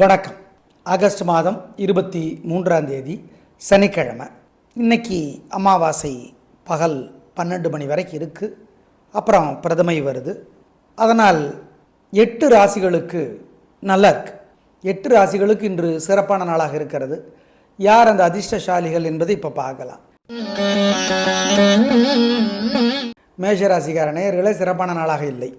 வணக்கம். ஆகஸ்ட் மாதம் இருபத்தி மூன்றாம் தேதி சனிக்கிழமை. இன்னைக்கு அமாவாசை பகல் பன்னெண்டு மணி வரைக்கும் இருக்குது அப்புறம் பிரதமை வருது. அதனால் எட்டு ராசிகளுக்கு நல்லா இருக்குது எட்டு ராசிகளுக்கு இன்று சிறப்பான நாளாக இருக்கிறது. யார் அந்த அதிர்ஷ்டசாலிகள் என்பதை இப்போ பார்க்கலாம். மேஷராசிக்கார நேயர்களே சிறப்பான நாளாக இல்லை.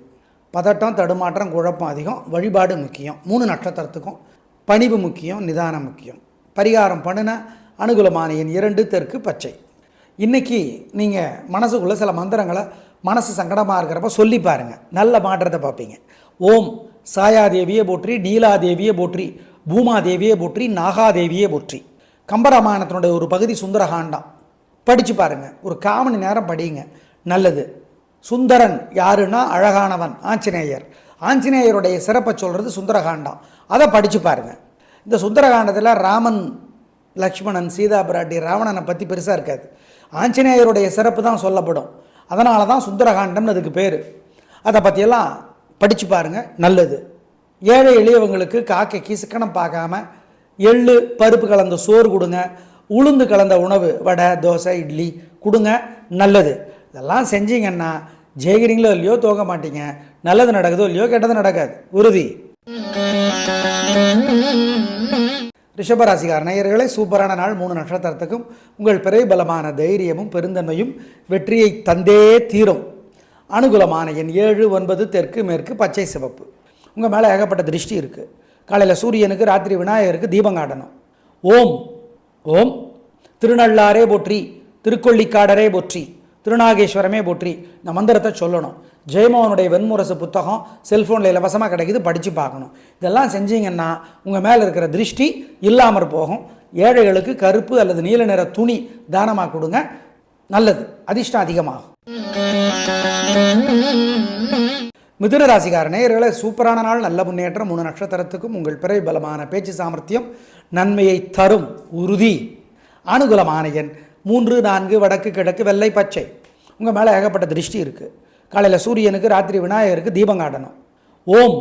பதட்டம் தடுமாற்றம் குழப்பம் அதிகம். வழிபாடு முக்கியம். மூணு நட்சத்திரத்துக்கும் பணிவு முக்கியம் நிதானம் முக்கியம். பரிகாரம் பண்ணின அனுகூலமான எண் இரண்டு தெற்கு பச்சை. இன்றைக்கி நீங்கள் மனசுக்குள்ளே சில மந்திரங்களை மனசு சங்கடமாக இருக்கிறப்ப சொல்லி பாருங்கள் நல்ல மாற்றத்தை பார்ப்பீங்க. ஓம் சாயாதேவியே போற்றி நீலாதேவியே போற்றி பூமாதேவியே போற்றி நாகாதேவியே போற்றி. கம்பராமாயணத்தினுடைய ஒரு பகுதி சுந்தரகாண்டம். படித்து பாருங்கள் ஒரு காமணி நேரம் படியுங்க நல்லது. சுந்தரன் யாருன்னா அழகானவன் ஆஞ்சநேயர். ஆஞ்சநேயருடைய சிறப்பை சொல்கிறது சுந்தரகாண்டம். அதை படித்து பாருங்கள் இந்த சுந்தரகாண்டத்தில் ராமன் லக்ஷ்மணன் சீதா பிராட்டி ராவணனை பற்றி பெருசாக இருக்காது. ஆஞ்சநேயருடைய சிறப்பு தான் சொல்லப்படும். அதனால தான் சுந்தரகாண்டம்னு அதுக்கு பேர். அதை பற்றியெல்லாம் படித்து பாருங்கள் நல்லது. ஏழை எளியவங்களுக்கு காக்கைக்கு சிக்கனம் பார்க்காம எள்ளு பருப்பு கலந்த சோறு கொடுங்க. உளுந்து கலந்த உணவு வடை தோசை இட்லி கொடுங்க. நல்லது. இதெல்லாம் செஞ்சீங்கன்னா ஜெயிக்கிறீங்களோ இல்லையோ தோக்க மாட்டீங்க. நல்லது நடக்குதோ இல்லையோ கெட்டது நடக்காது. உறுதி. ரிஷபராசிகார் நேயர்களே சூப்பரான நாள். மூணு நட்சத்திரத்துக்கும் உங்கள் பிறை பலமான தைரியமும் பெருந்தன்மையும் வெற்றியை தந்தே தீரும். அனுகூலமான எண் ஏழு ஒன்பது தெற்கு மேற்கு பச்சை சிவப்பு. உங்கள் மேலே ஏகப்பட்ட திருஷ்டி இருக்குது காலையில் சூரியனுக்கு ராத்திரி விநாயகருக்கு தீபம் காட்டணும். ஓம். ஓம். திருநள்ளாரே போற்றி. திருக்கொள்ளிக்காடரே போற்றி. திருநாகேஸ்வரமே போற்றி. இந்த மந்திரத்தை சொல்லணும். ஜெயமோகனுடைய வெண்முரசு புத்தகம் செல்ஃபோனில் இலவசமாக கிடைக்குது படித்து பார்க்கணும். இதெல்லாம் செஞ்சீங்கன்னா உங்கள் மேலே இருக்கிற திருஷ்டி இல்லாமற் போகும். ஏழைகளுக்கு கருப்பு அல்லது நீல நிற துணி தானமாக கொடுங்க. நல்லது. அதிர்ஷ்டம் அதிகமாகும். மிதுனராசிகார நேயர்களை சூப்பரான நாள் நல்ல முன்னேற்றம். மூணு நட்சத்திரத்துக்கும் உங்கள் பிறை பலமான பேச்சு சாமர்த்தியம் நன்மையை தரும் உறுதி. அனுகூலமான எண் மூன்று நான்கு வடக்கு கிழக்கு வெள்ளை பச்சை. உங்கள் மேலே ஏகப்பட்ட திருஷ்டி இருக்குது காலையில் சூரியனுக்கு ராத்திரி விநாயகருக்கு தீபம் காட்டணும். ஓம்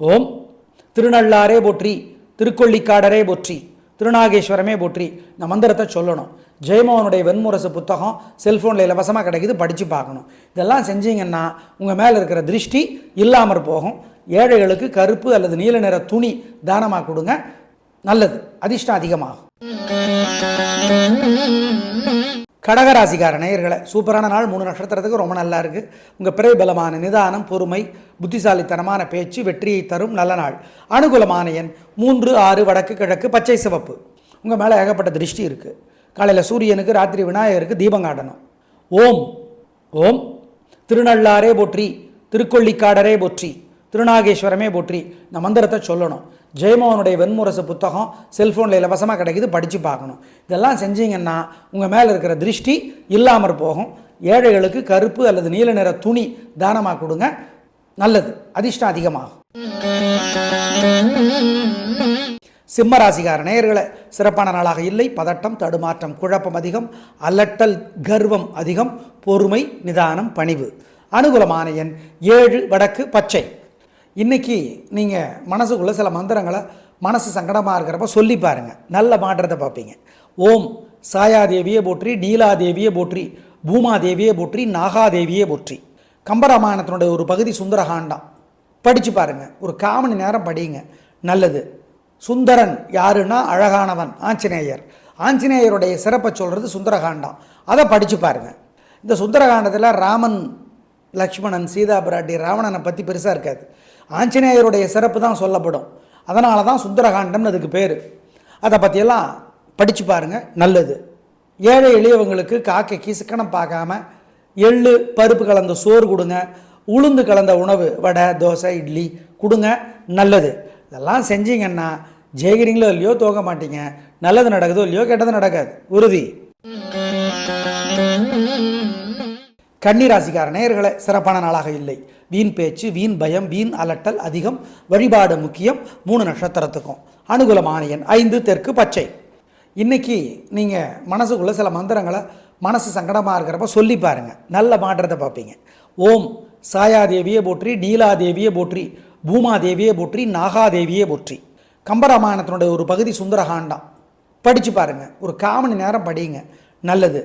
ஓம். திருநள்ளாரே போற்றி திருக்கொள்ளிக்காடரே போற்றி திருநாகேஸ்வரமே போற்றி. இந்த மந்திரத்தை சொல்லணும். ஜெயமோகனுடைய வெண்முரசு புத்தகம் செல்ஃபோனில் இலவசமாக கிடைக்குது படித்து பார்க்கணும். இதெல்லாம் செஞ்சீங்கன்னா உங்கள் மேலே இருக்கிற திருஷ்டி இல்லாமற் போகும். ஏழைகளுக்கு கருப்பு அல்லது நீல நிற துணி தானமாக கொடுங்க. நல்லது. அதிர்ஷ்டம் அதிகமாகும். கடகராசிக்கார நேயர்களை சூப்பரான நாள் மூணு நட்சத்திரத்துக்கு ரொம்ப நல்லா இருக்குது உங்கள் பிறை பலமான நிதானம் பொறுமை புத்திசாலித்தனமான பேச்சு வெற்றியை தரும் நல்ல நாள். அனுகூலமான எண் மூன்று ஆறு வடக்கு கிழக்கு பச்சை சிவப்பு. உங்கள் மேலே ஏகப்பட்ட திருஷ்டி இருக்குது காலையில் சூரியனுக்கு ராத்திரி விநாயகருக்கு தீபம் காட்டணும். ஓம் ஓம். திருநள்ளாரே போற்றி திருக்கொள்ளிக்காடரே போற்றி திருநாகேஸ்வரமே போற்றி இந்த மந்திரத்தை சொல்லணும். ஜெயமோகனுடைய வெண்முரசு புத்தகம் செல்ஃபோனில் இலவசமாக கிடைக்குது படித்து பார்க்கணும். இதெல்லாம் செஞ்சீங்கன்னா உங்கள் மேலே இருக்கிற திருஷ்டி இல்லாமற் போகும். ஏழைகளுக்கு கருப்பு அல்லது நீல நிற துணி தானமாக கொடுங்க நல்லது. அதிர்ஷ்டம் அதிகமாகும். சிம்ம ராசிக்கார நேயர்களை சிறப்பான நாளாக இல்லை. பதட்டம் தடுமாற்றம் குழப்பம் அதிகம். அலட்டல் கர்வம் அதிகம். பொறுமை நிதானம் பணிவு. அனுகூலமான எண் ஏழு வடக்கு பச்சை. இன்னைக்கு நீங்கள் மனசுக்குள்ளே சில மந்திரங்களை மனசு சங்கடமாக இருக்கிறப்ப சொல்லி பாருங்கள் நல்ல மாற்றத்தை பார்ப்பீங்க. ஓம் சாயாதேவியே போற்றி நீலாதேவியே போற்றி பூமாதேவியே போற்றி நாகாதேவியே போற்றி. கம்பராமாயணத்தினுடைய ஒரு பகுதி சுந்தரகாண்டம். படித்து பாருங்கள் ஒரு காமணி நேரம் படிங்க நல்லது. சுந்தரன் யாருன்னா அழகானவன் ஆஞ்சநேயர். ஆஞ்சநேயருடைய சிறப்பை சொல்கிறது சுந்தரகாண்டம். அதை படித்து பாருங்கள் இந்த சுந்தரகாண்டத்தில் ராமன் லக்ஷ்மணன் சீதா பிராட்டி ராவணனை பற்றி பெருசாக இருக்காது. ஆஞ்சநேயருடைய சிறப்பு தான் சொல்லப்படும். அதனால தான் சுந்தரகாண்டம்னு அதுக்கு பேர். அதை பற்றியெல்லாம் படித்து பாருங்கள் நல்லது. ஏழை எளியவங்களுக்கு காக்கைக்கு சிக்கனம் பார்க்காம எள்ளு பருப்பு கலந்த சோறு கொடுங்க உளுந்து கலந்த உணவு வடை தோசை இட்லி கொடுங்க நல்லது. இதெல்லாம் செஞ்சீங்கன்னா ஜெயிக்கிறீங்களோ இல்லையோ தோக்க மாட்டீங்க. நல்லது நடக்குதோ இல்லையோ கெட்டது நடக்காது. உறுதி. கன்னிராசிக்கார நேயர்களை சிறப்பான நாளாக இல்லை. வீண் பேச்சு வீண் பயம் வீண் அலட்டல் அதிகம் வழிபாடு முக்கியம் மூணு நட்சத்திரத்துக்கும். அனுகூலமான எண் ஐந்து தெற்கு பச்சை. இன்னைக்கு நீங்கள் மனசுக்குள்ளே சில மந்திரங்களை மனசு சங்கடமாக இருக்கிறப்ப சொல்லி பாருங்கள் நல்ல மாற்றத்தை பார்ப்பீங்க. ஓம் சாயாதேவியே போற்றி நீலாதேவியே போற்றி பூமாதேவியே போற்றி நாகாதேவியே போற்றி. கம்பராமாயணத்தினுடைய ஒரு பகுதி சுந்தரகாண்டம். படித்து பாருங்கள் ஒரு காமணி நேரம் படிங்க நல்லது.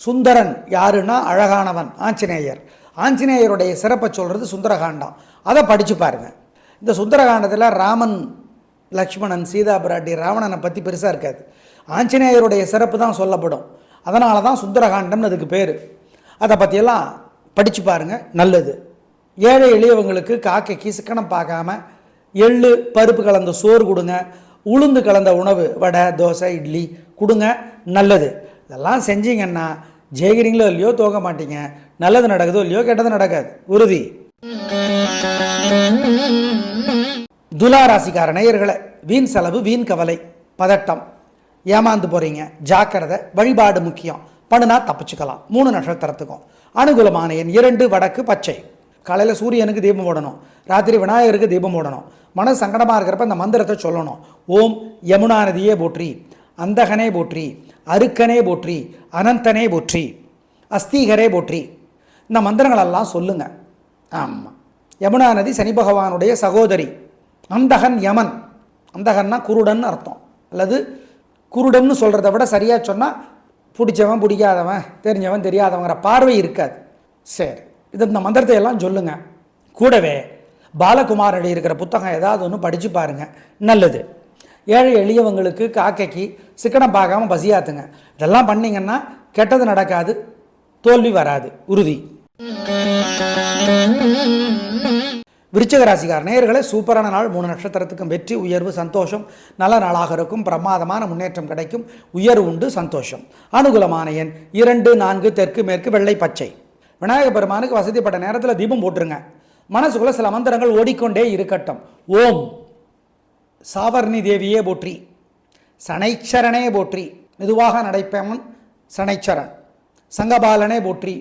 சுந்தரன் யாருன்னா அழகானவன் ஆஞ்சநேயர். ஆஞ்சநேயருடைய சிறப்பை சொல்கிறது சுந்தரகாண்டம். அதை படித்து பாருங்கள் இந்த சுந்தரகாண்டத்தில் ராமன் லக்ஷ்மணன் சீதா பிராட்டி ராவணனை பற்றி பெருசாக இருக்காது. ஆஞ்சநேயருடைய சிறப்பு தான் சொல்லப்படும். அதனால தான் சுந்தரகாண்டம்னு அதுக்கு பேர். அதை பற்றியெல்லாம் படித்து பாருங்கள் நல்லது. ஏழை எளியவங்களுக்கு காக்கைக்கு சிக்கனம் பார்க்காம எள்ளு பருப்பு கலந்த சோறு கொடுங்க. உளுந்து கலந்த உணவு வடை தோசை இட்லி கொடுங்க. நல்லது. இதெல்லாம் செஞ்சீங்கன்னா ஜெயிக்கிறீங்களோ இல்லையோ தோக்க மாட்டீங்க. நல்லது நடக்குதோ இல்லையோ கெட்டது நடக்காது. உறுதி. துலா ராசிக்கார நேயர்களை வீண் செலவு வீண் கவலை பதட்டம். ஏமாந்து போகிறீங்க ஜாக்கிரதை வழிபாடு முக்கியம். பண்ணுனா தப்பிச்சுக்கலாம். மூணு நட்சத்திரத்துக்கும். அனுகூலமான எண் இரண்டு வடக்கு பச்சை. காலையில் சூரியனுக்கு தீபம் போடணும். ராத்திரி விநாயகருக்கு தீபம் போடணும். மன சங்கடமாக இருக்கிறப்ப அந்த மந்திரத்தை சொல்லணும். ஓம் யமுனா நதியே போற்றி. அந்தகனே போற்றி அருக்கனே போற்றி அனந்தனே போற்றி அஸ்தீகரே போற்றி. இந்த மந்திரங்களெல்லாம் சொல்லுங்க. ஆமாம் யமுனா நதி சனி பகவானுடைய சகோதரி அந்தகன் யமன். அந்தகன்னா குருடன் அர்த்தம். அல்லது குருடன்னு சொல்கிறத விட சரியாக சொன்னால் பிடிச்சவன் பிடிக்காதவன் தெரிஞ்சவன் தெரியாதவங்கிற பார்வை இருக்காது. சரி. இது இந்த மந்திரத்தை எல்லாம் சொல்லுங்கள் கூடவே பாலகுமார் இருக்கிற புத்தகம் ஏதாவது ஒன்று படித்து பாருங்கள் நல்லது. ஏழை எளியவங்களுக்கு காக்கைக்கு சிக்கனம் பார்க்காம பசியாத்துங்க. இதெல்லாம் பண்ணீங்கன்னா கெட்டது நடக்காது தோல்வி வராது உறுதி. விருச்சிக ராசிக்கார நேயர்களே சூப்பரான நாள். மூணு நட்சத்திரத்துக்கும் வெற்றி உயர்வு சந்தோஷம். நல்ல நாளாக இருக்கும். பிரமாதமான முன்னேற்றம் கிடைக்கும். உயர்வு உண்டு சந்தோஷம். அனுகூலமான எண் இரண்டு நான்கு தெற்கு மேற்கு வெள்ளை பச்சை. விநாயகர் பெருமானுக்கு வசதிப்பட்ட நேரத்தில் தீபம் போட்டுருங்க. மனசுக்குள்ள சில மந்திரங்கள் ஓடிக்கொண்டே இருக்கட்டும். ஓம். சாவர்ணி தேவியே போற்றி சனைச்சரனே போற்றி. மெதுவாக நடைப்பவன் சனைச்சரன் சங்கபாலனே போற்றி.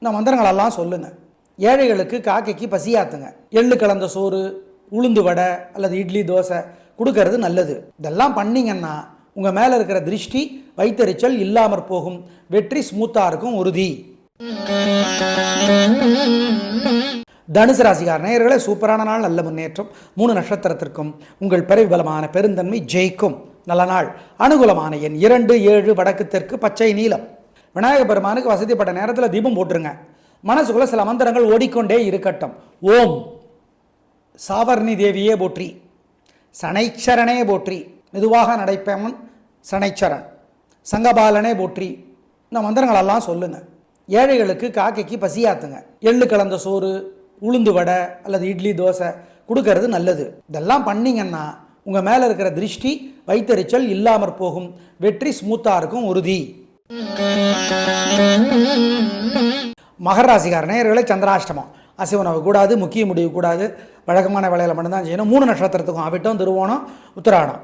இந்த மந்திரங்களெல்லாம் சொல்லுங்க. ஏழைகளுக்கு காக்கைக்கு பசியாத்துங்க. எள்ளு கலந்த சோறு உளுந்து வடை அல்லது இட்லி தோசை கொடுக்கறது நல்லது. இதெல்லாம் பண்ணிங்கன்னா உங்கள் மேலே இருக்கிற திருஷ்டி வைத்தறிச்சல் இல்லாமற் போகும். வெற்றி ஸ்மூத்தாக இருக்கும் உறுதி. தனுசு ராசிகார் நேயர்களே சூப்பரான நாள் நல்ல முன்னேற்றம். மூணு நட்சத்திரத்திற்கும் உங்கள் பிறவி பலமான பெருந்தன்மை ஜெயிக்கும். நல்ல நாள். அனுகூலமான எண் இரண்டு ஏழு வடக்கு தெற்கு பச்சை நீலம். விநாயக பெருமானுக்கு வசதிப்பட்ட நேரத்தில் தீபம் போட்டுருங்க. மனசுக்குள்ள சில மந்திரங்கள் ஓடிக்கொண்டே இருக்கட்டும். ஓம். சாவர்ணி தேவியே போற்றி. சனைச்சரனே போற்றி. மெதுவாக நடைப்பவன் சனைச்சரன். சங்கபாலனே போற்றி. இந்த மந்திரங்களெல்லாம் சொல்லுங்க. ஏழைகளுக்கு காக்கைக்கு பசியாத்துங்க. எள்ளு கலந்த சோறு உளுந்து வடை அல்லது இட்லி தோசை கொடுக்கறது நல்லது. இதெல்லாம் பண்ணிங்கன்னா உங்கள் மேலே இருக்கிற திருஷ்டி வைத்தறிச்சல் இல்லாமற் போகும். வெற்றி ஸ்மூத்தாக இருக்கும் உறுதி. மகராசிகார நேயர்களை நேயர்களே சந்திராஷ்டமம். அசைவனவு கூடாது முக்கிய முடிவு கூடாது. வழக்கமான வேலையில் மட்டும்தான் செய்யணும். மூணு நட்சத்திரத்துக்கும் அவிட்டம் திருவோணம் உத்தராடம்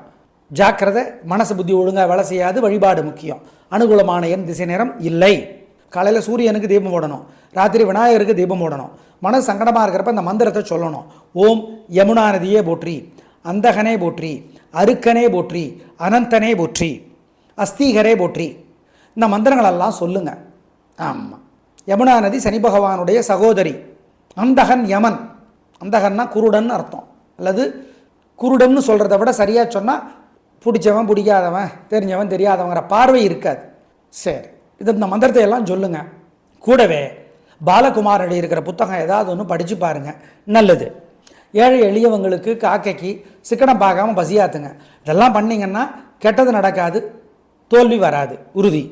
ஜாக்கிரதை மனசு புத்தி ஒழுங்காக வேலை செய்யாது வழிபாடு முக்கியம். அனுகூலமான எண் திசை நேரம் இல்லை. காலையில் சூரியனுக்கு தீபம் போடணும். ராத்திரி விநாயகருக்கு தீபம் போடணும். மன சங்கடமாக இருக்கிறப்ப இந்த மந்திரத்தை சொல்லணும். ஓம் யமுனா நதியே போற்றி அந்தகனே போற்றி அருக்கனே போற்றி அனந்தனே போற்றி அஸ்தீகரே போற்றி. இந்த மந்திரங்களெல்லாம் சொல்லுங்க. ஆமாம் யமுனா நதி சனி பகவானுடைய சகோதரி. அந்தகன் யமன். அந்தகன்னா குருடன் அர்த்தம். அல்லது குருடன்னு சொல்கிறத விட சரியாக சொன்னால் பிடிச்சவன் பிடிக்காதவன் தெரிஞ்சவன் தெரியாதவங்கிற பார்வை இருக்காது. சரி. இது இந்த மந்திரத்தை எல்லாம் சொல்லுங்க. கூடவே பாலகுமார் இருக்கிற புத்தகம் ஏதாவது ஒன்று படித்து பாருங்கள் நல்லது. ஏழை எளியவங்களுக்கு காக்கைக்கு சிக்கனம் பார்க்காம பசியாத்துங்க. இதெல்லாம் பண்ணிங்கன்னா கெட்டது நடக்காது தோல்வி வராது உறுதி.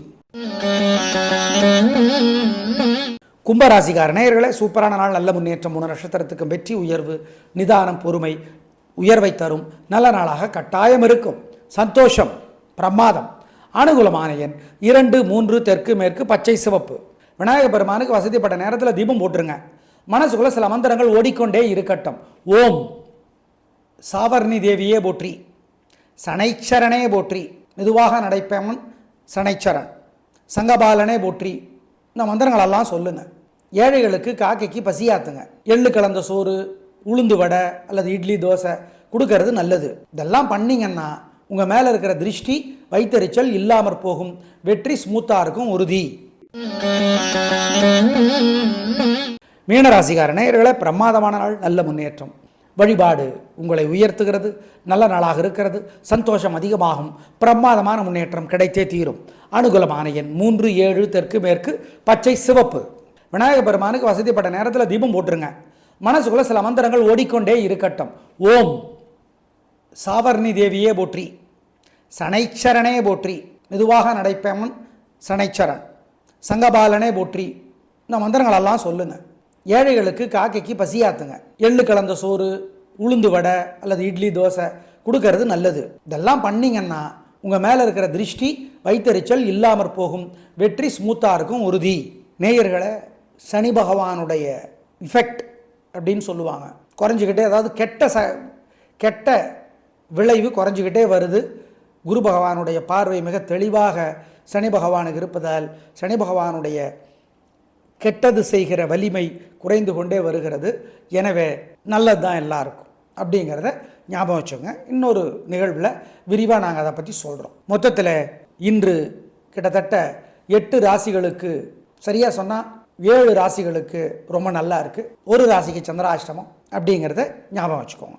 கும்பராசிக்கார நேயர்களே சூப்பரான நாள் நல்ல முன்னேற்றம் மூணு நட்சத்திரத்துக்கு வெற்றி உயர்வு நிதானம் பொறுமை உயர்வை தரும். நல்ல நாளாக கட்டாயம் இருக்கும். சந்தோஷம் பிரமாதம். அனுகூலமான எண். இரண்டு மூன்று தெற்கு மேற்கு பச்சை சிவப்பு. விநாயக பெருமானுக்கு வசதிப்பட்ட நேரத்தில் தீபம் போட்டுருங்க. மனசுக்குள்ள சில மந்திரங்கள் ஓடிக்கொண்டே இருக்கட்டும். ஓம். சாவர்ணி தேவியே போற்றி. சனைச்சரனே போற்றி. மெதுவாக நடைப்பவன் சனைச்சரன். சங்கபாலனே போற்றி. இந்த மந்திரங்களெல்லாம் சொல்லுங்க. ஏழைகளுக்கு காக்கைக்கு பசியாத்துங்க. எள்ளு கலந்த சோறு உளுந்து வடை அல்லது இட்லி தோசை கொடுக்கறது நல்லது. இதெல்லாம் பண்ணிங்கன்னா உங்கள் மேலே இருக்கிற திருஷ்டி வைத்தறிச்சல் இல்லாமற் போகும். வெற்றி ஸ்மூத்தாக இருக்கும் உறுதி. மீனராசிகார நேயர்களை பிரமாதமான நாள் நல்ல முன்னேற்றம். வழிபாடு உங்களை உயர்த்துகிறது நல்ல நாளாக இருக்கிறது சந்தோஷம் அதிகமாகும் பிரமாதமான முன்னேற்றம் கிடைத்தே தீரும். அனுகூலமான எண் மூன்று ஏழு தெற்கு மேற்கு பச்சை சிவப்பு. விநாயக பெருமானுக்கு வசதிப்பட்ட நேரத்தில் தீபம் போட்டுருங்க. மனசுக்குள்ள சில மந்திரங்கள் ஓடிக்கொண்டே இருக்கட்டும். ஓம். சாவர்ணி தேவியே போற்றி சனைச்சரனே போற்றி மெதுவாக நடைப்பவன் சனைச்சரன் சங்கபாலனே போற்றி. இந்த மந்திரங்களெல்லாம் சொல்லுங்கள் ஏழைகளுக்கு காக்கைக்கு பசியாத்துங்க. எள்ளு கலந்த சோறு உளுந்து வடை அல்லது இட்லி தோசை கொடுக்கறது நல்லது. இதெல்லாம் பண்ணிங்கன்னா உங்கள் மேலே இருக்கிற திருஷ்டி வைத்தறிச்சல் இல்லாமற் போகும். வெற்றி ஸ்மூத்தாக இருக்கும் உறுதி. நேயர்களை சனி பகவானுடைய இஃபெக்ட் அப்படின்னு சொல்லுவாங்க. குறைஞ்சிக்கிட்டே அதாவது கெட்ட ச கெட்ட விளைவு குறைஞ்சிக்கிட்டே வருது. குரு பகவானுடைய பார்வை மிக தெளிவாக சனி பகவானுக்கு இருப்பதால் சனி பகவானுடைய கெட்டது செய்கிற வலிமை குறைந்து கொண்டே வருகிறது. எனவே நல்லது தான் எல்லாருக்கும் அப்படிங்கிறத ஞாபகம் வச்சுங்க இன்னொரு நிகழ்வில் விரிவாக நாங்கள் அதை பற்றி சொல்கிறோம் மொத்தத்தில் இன்று கிட்டத்தட்ட எட்டு ராசிகளுக்கு சரியாக சொன்னால் ஏழு ராசிகளுக்கு ரொம்ப நல்லா இருக்குது ஒரு ராசிக்கு சந்திராஷ்டமம் அப்படிங்கிறத ஞாபகம் வச்சுக்கோங்க.